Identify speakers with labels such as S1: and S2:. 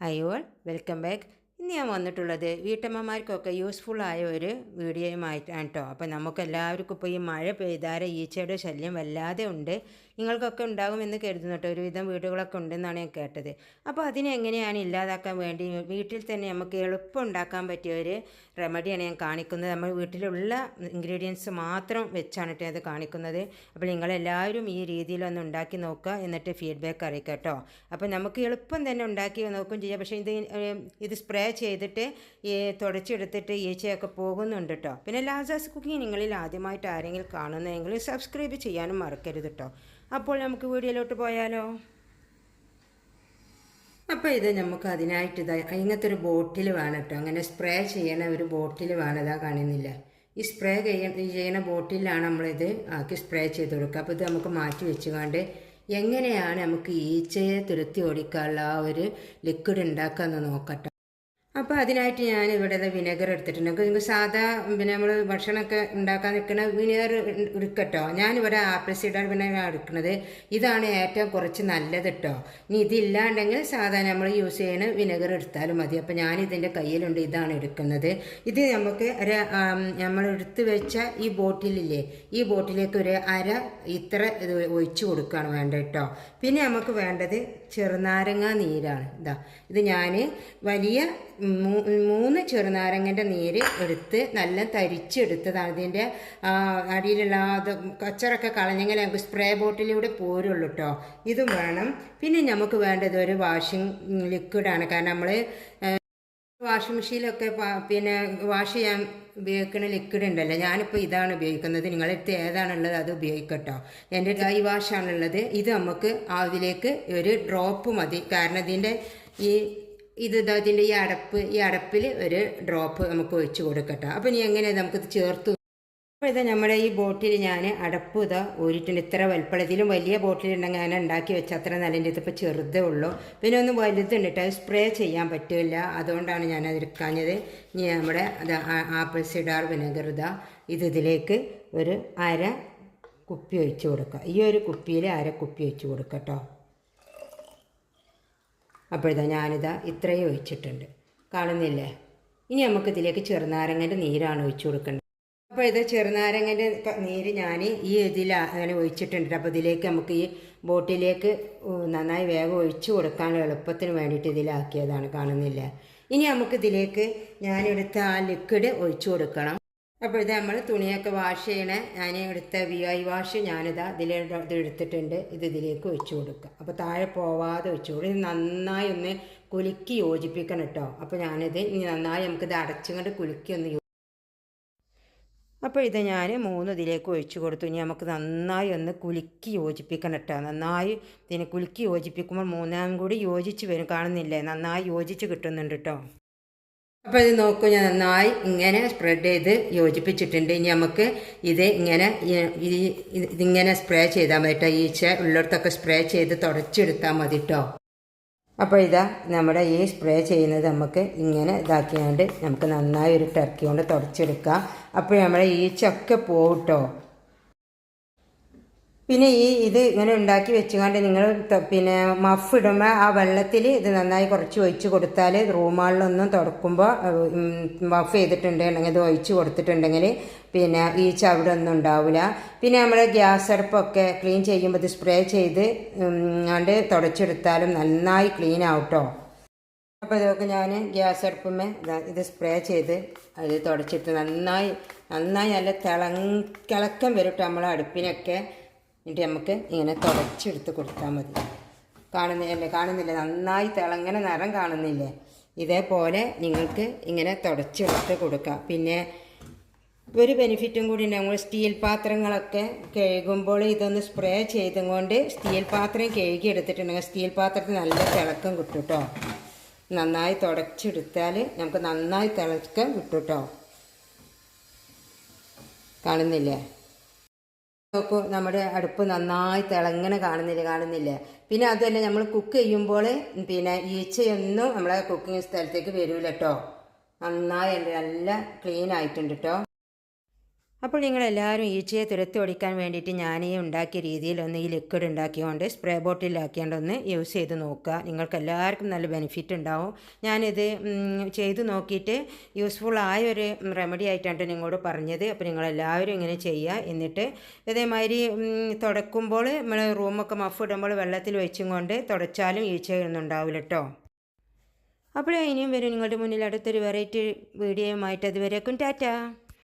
S1: Hi all welcome back. ഇന്ന് ഞാൻ വന്നിട്ടുള്ളത് വീട്ടമ്മമാർക്കൊക്കെ യൂസ്ഫുൾ ആയ ഒരു വീഡിയോയുമായിട്ടാണ് കേട്ടോ അപ്പോൾ നമുക്ക് എല്ലാവർക്കും ഇപ്പോൾ ഈ മഴ പെയ്താരെ ഈച്ചയുടെ ശല്യം വല്ലാതെ ഉണ്ട്. നിങ്ങൾക്കൊക്കെ ഉണ്ടാകുമെന്ന് കരുതുന്നു കേട്ടോ ഒരുവിധം വീടുകളൊക്കെ ഉണ്ടെന്നാണ് ഞാൻ കേട്ടത്. അപ്പോൾ അതിനെ എങ്ങനെയാണ് ഇല്ലാതാക്കാൻ വേണ്ടി വീട്ടിൽ തന്നെ നമുക്ക് എളുപ്പം ഉണ്ടാക്കാൻ പറ്റിയ ഒരു റെമഡിയാണ് ഞാൻ കാണിക്കുന്നത്. നമ്മൾ വീട്ടിലുള്ള ഇൻഗ്രീഡിയൻസ് മാത്രം വെച്ചാണ് കേട്ടോ അത് കാണിക്കുന്നത്. അപ്പോൾ നിങ്ങളെല്ലാവരും ഈ രീതിയിലൊന്ന് ഉണ്ടാക്കി നോക്കുക. എന്നിട്ട് ഫീഡ്ബാക്ക് അറിയിക്കുക കേട്ടോ അപ്പോൾ നമുക്ക് എളുപ്പം തന്നെ ഉണ്ടാക്കി നോക്കും ചെയ്യാം. പക്ഷേ ഇത് ഇത് സ്പ്രേ ചെയ്തിട്ട് ഈ തുടച്ചെടുത്തിട്ട് ഈച്ചയൊക്കെ പോകുന്നുണ്ട് കേട്ടോ പിന്നെ ലാസാസ് കുക്കിംഗ് നിങ്ങളിൽ ആദ്യമായിട്ട് ആരെങ്കിലും കാണുന്നതെങ്കിൽ സബ്സ്ക്രൈബ് ചെയ്യാനും മറക്കരുത് കേട്ടോ അപ്പോൾ നമുക്ക് വീഡിയോയിലോട്ട് പോയാലോ? അപ്പോൾ ഇത് നമുക്ക് അതിനായിട്ട് ഇങ്ങനത്തെ ഒരു ബോട്ടിൽ വേണം കേട്ടോ അങ്ങനെ സ്പ്രേ ചെയ്യണ ഒരു ബോട്ടിൽ വേണം. ഇതാ കാണുന്നില്ല? ഈ സ്പ്രേ ചെയ്യ ചെയ്യണ ബോട്ടിലാണ് നമ്മളിത് ആക്കി സ്പ്രേ ചെയ്ത് കൊടുക്കുക. അപ്പോൾ ഇത് നമുക്ക് മാറ്റി വെച്ചുകൊണ്ട് എങ്ങനെയാണ് നമുക്ക് ഈച്ചയെ തുരുത്തി ഓടിക്കാനുള്ള ആ ഒരു ലിക്വിഡ് ഉണ്ടാക്കാമെന്ന് നോക്കട്ടെ. അപ്പോൾ അതിനായിട്ട് ഞാൻ ഇവിടെ വിനെഗർ എടുത്തിട്ടുണ്ട്. നിങ്ങൾക്ക് സാധാ പിന്നെ നമ്മൾ ഭക്ഷണമൊക്കെ ഉണ്ടാക്കാൻ നിൽക്കുന്ന വിനെഗർ എടുക്കട്ടോ? ഞാനിവിടെ ആപ്പിൾ സീഡർ വിനെഗർ എടുക്കുന്നത്. ഇതാണ് ഏറ്റവും കുറച്ച് നല്ലത് കേട്ടോ ഇനി ഇതില്ലാണ്ടെങ്കിൽ സാധാ നമ്മൾ യൂസ് ചെയ്യുന്ന വിനെഗർ എടുത്താലും മതി. അപ്പോൾ ഞാൻ ഇതിന്റെ കയ്യിലുണ്ട് ഇതാണ് എടുക്കുന്നത്. ഇത് നമുക്ക് ഒരു നമ്മൾ എടുത്തു വെച്ച ഈ ബോട്ടിലില്ലേ ഈ ബോട്ടിലേക്ക് ഒരു അര ഇത്ര ഇത് ഒഴിച്ചു കൊടുക്കുകയാണ് വേണ്ടത് കേട്ടോ പിന്നെ നമുക്ക് വേണ്ടത് ചെറുനാരങ്ങ നീരാണ്. ഇതാ ഇത് ഞാൻ വലിയ മൂന്ന് ചെറുനാരങ്ങന്റെ നീര് എടുത്ത് നല്ല തരിച്ചെടുത്തതാണ്. ഇതിന്റെ ആ, അടിയിലുള്ള അത് കച്ചറൊക്കെ കളഞ്ഞെങ്കിൽ നമുക്ക് സ്പ്രേ ബോട്ടിലൂടെ പോരുള്ളൂ കേട്ടോ ഇതും വേണം. പിന്നെ നമുക്ക് വേണ്ടത് ഒരു വാഷിംഗ് ലിക്വിഡാണ്. കാരണം നമ്മൾ വാഷിംഗ് മെഷീനിലൊക്കെ പിന്നെ വാഷ് ചെയ്യാൻ ഉപയോഗിക്കുന്ന ലിക്വിഡ് ഉണ്ടല്ലോ. ഞാനിപ്പോൾ ഇതാണ് ഉപയോഗിക്കുന്നത്. നിങ്ങളടുത്ത് ഏതാണുള്ളത് അത് ഉപയോഗിക്കട്ടോ. എന്റെ ഡ്രൈ വാഷാണുള്ളത്. ഇത് നമുക്ക് അതിലേക്ക് ഒരു ഡ്രോപ്പ് മതി. കാരണം ഇതിന്റെ ഈ ഇത് ഇതാ ഇതിന്റെ ഈ അടപ്പ് ഈ അടപ്പിൽ ഒരു ഡ്രോപ്പ് നമുക്ക് ഒഴിച്ച് കൊടുക്കട്ടെ. അപ്പോൾ ഇനി എങ്ങനെ നമുക്കിത് ചേർത്ത്? അപ്പോൾ ഇതാ നമ്മുടെ ഈ ബോട്ടിൽ ഞാൻ അടപ്പ് ഇതാ ഊരിട്ടുണ്ട്. ഇത്ര വലുപ്പം വലിയ ബോട്ടിലുണ്ടെങ്കിൽ ഞാൻ ഉണ്ടാക്കി വെച്ച അത്ര നല്ലതിന്റെ ഇതിപ്പോൾ ചെറുതേ ഉള്ളൂ. പിന്നെ ഒന്ന് വലുതുണ്ട് അത് സ്പ്രേ ചെയ്യാൻ പറ്റില്ല. അതുകൊണ്ടാണ് ഞാൻ അത് എടുക്കാഞ്ഞത്. ഇനി നമ്മുടെ അത് ആപ്പിൾ സിഡാർ വിനെഗർ ഇതാ ഇത് ഇതിലേക്ക് ഒരു അര കുപ്പി ഒഴിച്ച് കൊടുക്കുക. ഈ ഒരു കുപ്പിയിൽ അര കുപ്പി ഒഴിച്ച് കൊടുക്കുക ഇതാ ഞാനിതാ ഇത്രയും ഒഴിച്ചിട്ടുണ്ട്. കാണുന്നില്ലേ? ഇനി നമുക്ക് ഇതിലേക്ക് ചെറുനാരങ്ങന്റെ നീരാണ് ഒഴിച്ചു കൊടുക്കേണ്ടത്. അപ്പോൾ ഇത് ചെറുനാരങ്ങന്റെ നീര് ഞാൻ ഈ ഇതിൽ അങ്ങനെ ഒഴിച്ചിട്ടുണ്ട്. അപ്പോൾ ഇതിലേക്ക് നമുക്ക് ഈ ബോട്ടിലേക്ക് നന്നായി വേഗം ഒഴിച്ചു കൊടുക്കാൻ എളുപ്പത്തിന് വേണ്ടിയിട്ട് ഇതിലാക്കിയതാണ്. കാണുന്നില്ല? ഇനി നമുക്ക് ഇതിലേക്ക് ഞാനെടുത്ത ആ ലിക്വിഡ് ഒഴിച്ചു കൊടുക്കണം. അപ്പോൾ ഇത് നമ്മൾ തുണിയൊക്കെ വാഷ് ചെയ്യണ ഞാൻ എടുത്ത വി ഐ വാഷ് ഞാനിതാ ഇതിൽ ഇത് എടുത്തിട്ടുണ്ട്. ഇത് ഇതിലേക്ക് ഒഴിച്ചു കൊടുക്കുക അപ്പോൾ താഴെ പോവാതെ ഒഴിച്ചു കൊടുക്കുക ഇത് നന്നായി ഒന്ന് കുലുക്കി യോജിപ്പിക്കണം കേട്ടോ അപ്പോൾ ഞാനിത് നന്നായി നമുക്കിത് അടച്ചുകൊണ്ട് കുലുക്കി ഒന്ന് അപ്പോൾ ഇത് ഞാൻ മൂന്ന് ഇതിലേക്ക് ഒഴിച്ചു കൊടുത്തു. ഇനി നമുക്ക് നന്നായി ഒന്ന് കുലുക്കി യോജിപ്പിക്കണം കേട്ടോ നന്നായി ഇതിനെ കുലുക്കി യോജിപ്പിക്കുമ്പോൾ മൂന്നാം കൂടി യോജിച്ച് വരും. കാണുന്നില്ലേ? നന്നായി യോജിച്ച് കിട്ടുന്നുണ്ട് കേട്ടോ അപ്പോൾ ഇത് നോക്കൂ ഞാൻ നന്നായി ഇങ്ങനെ സ്പ്രെഡ് ചെയ്ത് യോജിപ്പിച്ചിട്ടുണ്ട്. ഇനി നമുക്ക് ഇത് ഇങ്ങനെ ഇതിങ്ങനെ സ്പ്രേ ചെയ്താൽ മതി കേട്ടോ ഈച്ച ഉള്ളിടത്തൊക്കെ സ്പ്രേ ചെയ്ത് തുടച്ചെടുത്താൽ മതി കേട്ടോ അപ്പോൾ ഇതാ നമ്മുടെ ഈ സ്പ്രേ ചെയ്യുന്നത് നമുക്ക് ഇങ്ങനെ ഇതാക്കിയാണ്ട് നമുക്ക് നന്നായി ഒരു ടർക്കി കൊണ്ട് തുടച്ചെടുക്കാം. അപ്പോൾ നമ്മുടെ ഈച്ചൊക്കെ പോകും കേട്ടോ പിന്നെ ഈ ഇത് ഇങ്ങനെ ഉണ്ടാക്കി വെച്ചുകൊണ്ട് നിങ്ങൾ പിന്നെ മഫ് ഇടുമ്പോൾ ആ വെള്ളത്തിൽ ഇത് നന്നായി കുറച്ച് ഒഴിച്ച് കൊടുത്താൽ റൂമുകളിലൊന്നും തുടക്കുമ്പോൾ മഫ് ചെയ്തിട്ടുണ്ടെങ്കിൽ ഇത് ഒഴിച്ച് കൊടുത്തിട്ടുണ്ടെങ്കിൽ പിന്നെ ഈ ചവിടെ ഒന്നും ഉണ്ടാവില്ല പിന്നെ നമ്മൾ ഗ്യാസ് അടുപ്പൊക്കെ ക്ലീൻ ചെയ്യുമ്പോൾ ഇത് സ്പ്രേ ചെയ്ത് കൊണ്ട് തുടച്ചെടുത്താലും നന്നായി ക്ലീൻ ആവട്ടോ. അപ്പോൾ ഇതൊക്കെ ഞാൻ ഗ്യാസ് അടുപ്പമേ ഇത് സ്പ്രേ ചെയ്ത് അത് തുടച്ചിട്ട് നന്നായി നന്നായി നല്ല തിളക്കം വരും നമ്മളെ അടുപ്പിനൊക്കെ. എന്നിട്ട് നമുക്ക് ഇങ്ങനെ തുടച്ചെടുത്ത് കൊടുത്താൽ മതി. കാണുന്നില്ലേ? കാണുന്നില്ലേ? നന്നായി തിളങ്ങനെ നിറം കാണുന്നില്ലേ? ഇതേപോലെ നിങ്ങൾക്ക് ഇങ്ങനെ തുടച്ചെടുത്ത് കൊടുക്കാം. പിന്നെ ഒരു ബെനിഫിറ്റും കൂടി ഉണ്ട്. നമ്മൾ സ്റ്റീൽ പാത്രങ്ങളൊക്കെ കഴുകുമ്പോൾ ഇതൊന്ന് സ്പ്രേ ചെയ്തുകൊണ്ട് സ്റ്റീൽ പാത്രം കഴുകി എടുത്തിട്ടുണ്ടെങ്കിൽ സ്റ്റീൽ പാത്രത്തിൽ നല്ല തിളക്കം കിട്ടും കേട്ടോ നന്നായി തുടച്ചെടുത്താൽ നമുക്ക് നന്നായി തിളക്കം കിട്ടും കേട്ടോ കാണുന്നില്ലേ? നോക്കൂ നമ്മുടെ അടുപ്പ് നന്നായി തിളങ്ങനെ കാണുന്നില്ല കാണുന്നില്ലേ. പിന്നെ അതുതന്നെ നമ്മൾ കുക്ക് ചെയ്യുമ്പോൾ പിന്നെ ഈച്ചയൊന്നും നമ്മളെ കുക്കിംഗ് സ്ഥലത്തേക്ക് വരൂല കേട്ടോ നന്നായി നല്ല ക്ലീൻ ആയിട്ടുണ്ട് കേട്ടോ അപ്പോൾ നിങ്ങളെല്ലാവരും ഈച്ചയെ തുരത്തി ഓടിക്കാൻ വേണ്ടിയിട്ട് ഞാൻ ഈ ഉണ്ടാക്കിയ രീതിയിൽ ഒന്ന് ഈ ലിക്വിഡ് ഉണ്ടാക്കിയോണ്ട് സ്പ്രേ ബോട്ടിലാക്കിയാണ്ട് ഒന്ന് യൂസ് ചെയ്ത് നോക്കുക. നിങ്ങൾക്ക് എല്ലാവർക്കും നല്ല ബെനിഫിറ്റ് ഉണ്ടാവും. ഞാനിത് ചെയ്ത് നോക്കിയിട്ട് യൂസ്ഫുൾ ആയ ഒരു റെമഡി ആയിട്ടാണ് നിങ്ങളോട് പറഞ്ഞത്. അപ്പോൾ നിങ്ങളെല്ലാവരും ഇങ്ങനെ ചെയ്യുക. എന്നിട്ട് ഇതേമാതിരി തുടക്കുമ്പോൾ നമ്മൾ റൂമൊക്കെ മഫ് ഇടുമ്പോൾ വെള്ളത്തിൽ വെച്ചും കൊണ്ട് തുടച്ചാലും ഈച്ചയൊന്നും ഉണ്ടാവില്ല കേട്ടോ അപ്പോൾ ഇനിയും വരും നിങ്ങളുടെ മുന്നിൽ അടുത്തൊരു വെറൈറ്റി വീഡിയോയുമായിട്ട് അതുവരേക്കും ടാറ്റാ.